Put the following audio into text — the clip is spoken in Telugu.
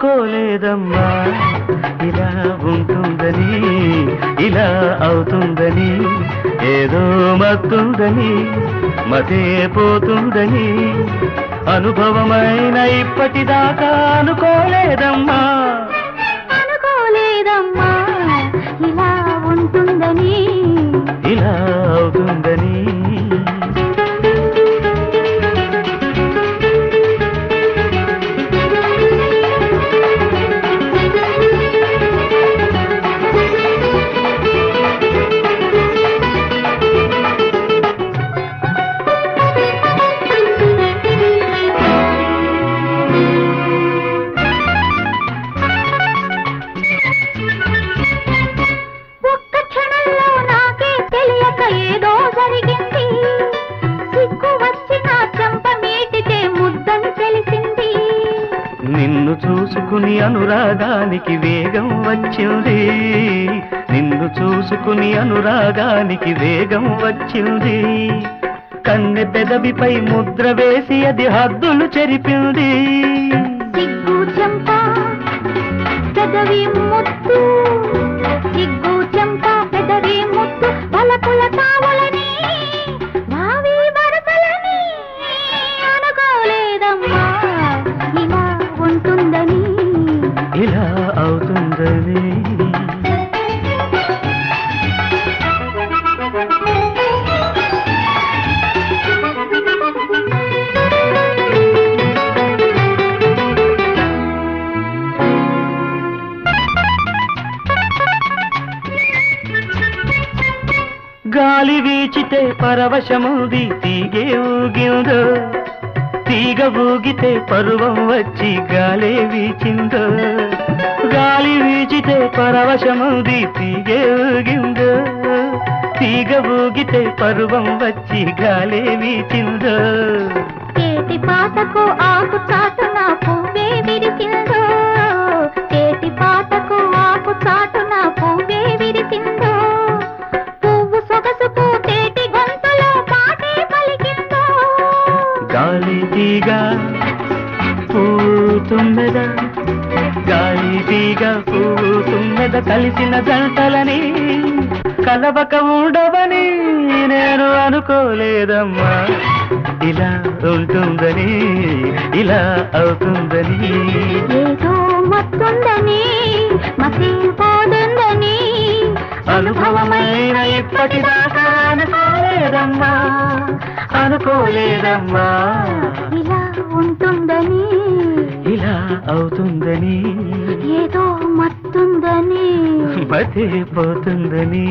అనుకోలేదమ్మా. ఇలా ఉంటుందని ఇలా అవుతుందని ఏదో మత్తుందని మతే పోతుందని అనుభవమైన ఇప్పటిదాకా అనుకోలేదమ్మా. నిన్ను చూసుకుని అనురాగానికి వేగం వచ్చింది. నిన్ను చూసుకుని అనురాగానికి వేగం వచ్చింది. కన్నె పెదవిపై ముద్ర వేసి అది హద్దులు చెరిపింది. సిగ్గు చెంప పెదవి ముద్దు గాలి వీచితే పరవశముది తీగే ఊగిందో. తీగ ఊగితే పరువం వచ్చి గాలే వీచిందో. గాలి వీచితే పరవశముది తీగే ఊగిందో. తీగ ఊగితే పరువం వచ్చి గాలే వీచిందో. చేతి పాతకు ఆకు చాటున పువ్వే విరిసిందో పూతున్నద గాలి తీగ పూతున్నద కలిసిన జంటలని కలవక ఉండవని నేను అనుకోలేదమ్మా. ఇలా ఉంటుందని ఇలా అవుతుందని. ఏదో మత్తుందని మసిపోతుందని అనుభవమైన ఇప్పటిదాకా అనుకోలేదమ్మా. అనుకోలేదమ్మా. ఇలా అవుతుందని ఏదో మత్తుందని. మతే పోతుందని